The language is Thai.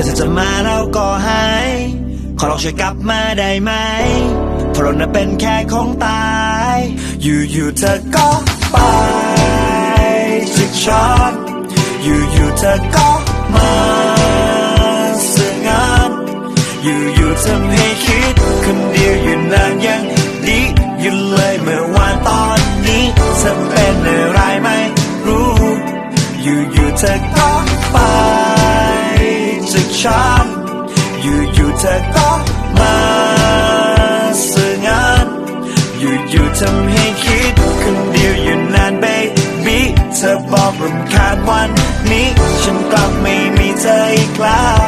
แต่ถ้าจะมาแล้วก็หาย ขอลองช่วยกลับมาได้ไหมเพราะเราน่ะเป็นแค่ของตาย อยู่ๆเธอก็ไปจากฉันอยู่ๆเธอก็มาสื่องานอยู่ๆทำให้คิดคนเดียวอยู่นานยังดีอยู่เลยเมื่อวานตอนนี้เธอเป็นอะไรไม่รู้ อยู่ๆเธอก็ไป ฉัน อยู่ๆเธอก็มาสื่องาน อยู่ๆทำให้คิดคนเดียวอยู่นานเบบี้เธอบอกรำคาญวันนี้ ฉันกลับไม่มีเธออีกแล้ว